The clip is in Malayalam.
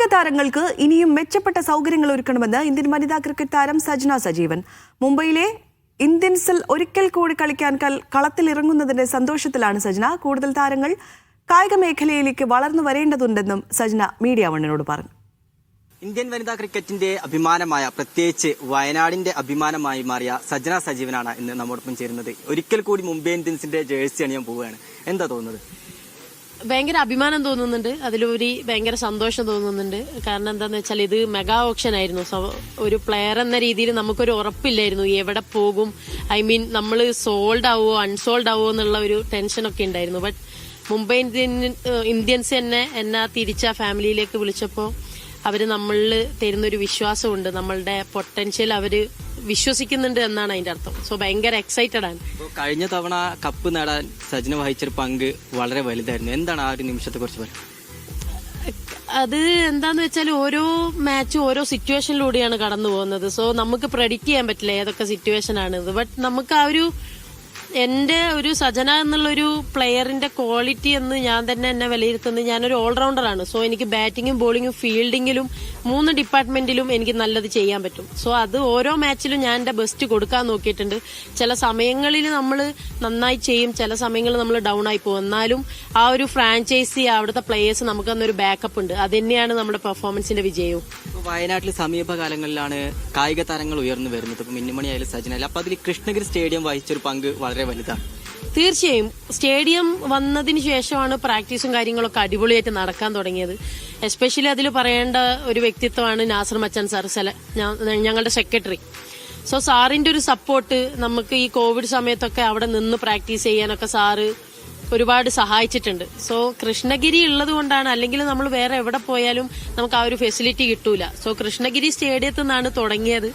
കായിക താരങ്ങൾക്ക് ഇനിയും മെച്ചപ്പെട്ട സൗകര്യങ്ങൾ ഒരുക്കണമെന്ന് ഇന്ത്യൻ വനിതാ ക്രിക്കറ്റ് താരം സജ്ന സജീവൻ. മുംബൈയിലെ ഇന്ത്യൻസിൽ ഒരിക്കൽ കൂടി കളിക്കാൻ കളത്തിലിറങ്ങുന്നതിന്റെ സന്തോഷത്തിലാണ് സജ്ന. കൂടുതൽ താരങ്ങൾ കായിക മേഖലയിലേക്ക് വളർന്നു വരേണ്ടതുണ്ടെന്നും സജ്ന മീഡിയ വണ്ണിനോട് പറഞ്ഞു. ഇന്ത്യൻ വനിതാ ക്രിക്കറ്റിന്റെ അഭിമാനമായ പ്രത്യേകിച്ച് വയനാടിന്റെ അഭിമാനമായി മാറിയ സജ്ന സജീവനാണ് ഇന്ന് നമ്മോടൊപ്പം ചേരുന്നത്. ഒരിക്കൽ കൂടി മുംബൈ ഇന്ത്യൻസിന്റെ ജേഴ്സി അണിയാൻ പോവുകയാണ്. എന്താ തോന്നുന്നത്? ഭയങ്കര അഭിമാനം തോന്നുന്നുണ്ട്. അതിലുപരി ഭയങ്കര സന്തോഷം തോന്നുന്നുണ്ട്. കാരണം എന്താന്ന് വെച്ചാൽ ഇത് മെഗാ ഓപ്ഷൻ ആയിരുന്നു. ഒരു പ്ലെയർ എന്ന രീതിയിൽ നമുക്കൊരു ഉറപ്പില്ലായിരുന്നു. എവിടെ പോകും? ഐ മീൻ നമ്മൾ സോൾഡ് ആവോ അൺസോൾഡ് ആവോ എന്നുള്ള ഒരു ടെൻഷനൊക്കെ ഉണ്ടായിരുന്നു. ബട്ട് മുംബൈ ഇന്ത്യൻ ഇന്ത്യൻസ് തന്നെ എന്നെ തിരിച്ച ഫാമിലിയിലേക്ക് വിളിച്ചപ്പോൾ അവർ നമ്മളിൽ തരുന്നൊരു വിശ്വാസമുണ്ട്. നമ്മളുടെ പൊട്ടൻഷ്യൽ അവർ വിശ്വസിക്കുന്നുണ്ട് എന്നാണ് അതിന്റെ അർത്ഥം. സോ ഭയങ്കര എക്സൈറ്റഡ് ആണ്. കഴിഞ്ഞ തവണ കപ്പ് നേടാൻ സജിന വഹിച്ചൊരു പങ്ക് വളരെ വലുതായിരുന്നു. എന്താണ് ആ ഒരു നിമിഷത്തെ കുറിച്ച് പറയുന്നത് അത് എന്താന്ന് വെച്ചാൽ ഓരോ മാച്ചും ഓരോ സിറ്റുവേഷനിലൂടെയാണ് കടന്നു പോകുന്നത് സോ നമുക്ക് പ്രെഡിക്റ്റ് ചെയ്യാൻ പറ്റില്ല ഏതൊക്കെ സിറ്റുവേഷൻ ആണ്. ബട്ട് നമുക്ക് ആ ഒരു എന്റെ ഒരു സജന എന്നുള്ളൊരു പ്ലെയറിന്റെ ക്വാളിറ്റി എന്ന് ഞാൻ തന്നെ എന്നെ വിലയിരുത്തുന്നത് ഞാനൊരു ഓൾറൗണ്ടറാണ് സോ എനിക്ക് ബാറ്റിങ്ങും ബോളിങ്ങും ഫീൽഡിങ്ങിലും മൂന്ന് ഡിപ്പാർട്ട്മെന്റിലും എനിക്ക് നല്ലത് ചെയ്യാൻ പറ്റും. സോ അത് ഓരോ മാച്ചിലും ഞാൻ എന്റെ ബെസ്റ്റ് കൊടുക്കാൻ നോക്കിയിട്ടുണ്ട്. ചില സമയങ്ങളിൽ നമ്മൾ നന്നായി ചെയ്യും ചില സമയങ്ങളിൽ നമ്മൾ ഡൗൺ ആയി പോകും. എന്നാലും ആ ഒരു ഫ്രാഞ്ചൈസി അവിടുത്തെ പ്ലേയേഴ്സ് നമുക്ക് അന്നൊരു ബാക്കപ്പ് ഉണ്ട്. അത് തന്നെയാണ് നമ്മുടെ പെർഫോമൻസിന്റെ വിജയവും. വയനാട്ടിൽ സമീപകാലങ്ങളിലാണ് കായിക താരങ്ങൾ ഉയർന്നു വരുന്നത്. ഇപ്പൊ മിന്നുമണി ആയാലും സജന അപ്പൊ അതിൽ കൃഷ്ണഗിരി സ്റ്റേഡിയം വഹിച്ചൊരു പങ്ക് വളരെ വലുതാണ് തീർച്ചയായും. സ്റ്റേഡിയം വന്നതിന് ശേഷമാണ് പ്രാക്ടീസും കാര്യങ്ങളൊക്കെ അടിപൊളിയായിട്ട് നടക്കാൻ തുടങ്ങിയത്. എസ്പെഷ്യലി അതിൽ പറയേണ്ട ഒരു വ്യക്തിത്വമാണ് നാസർ മച്ചാൻ സാർ സെല ഞങ്ങളുടെ സെക്രട്ടറി. സോ സാറിന്റെ ഒരു സപ്പോർട്ട് നമുക്ക് ഈ കോവിഡ് സമയത്തൊക്കെ അവിടെ നിന്ന് പ്രാക്ടീസ് ചെയ്യാനൊക്കെ സാറ് ഒരുപാട് സഹായിച്ചിട്ടുണ്ട്. സോ കൃഷ്ണഗിരി ഉള്ളത് കൊണ്ടാണ് അല്ലെങ്കിൽ നമ്മൾ വേറെ എവിടെ പോയാലും നമുക്ക് ആ ഒരു ഫെസിലിറ്റി കിട്ടൂല. സോ കൃഷ്ണഗിരി സ്റ്റേഡിയത്തിൽ നിന്നാണ് തുടങ്ങിയത്.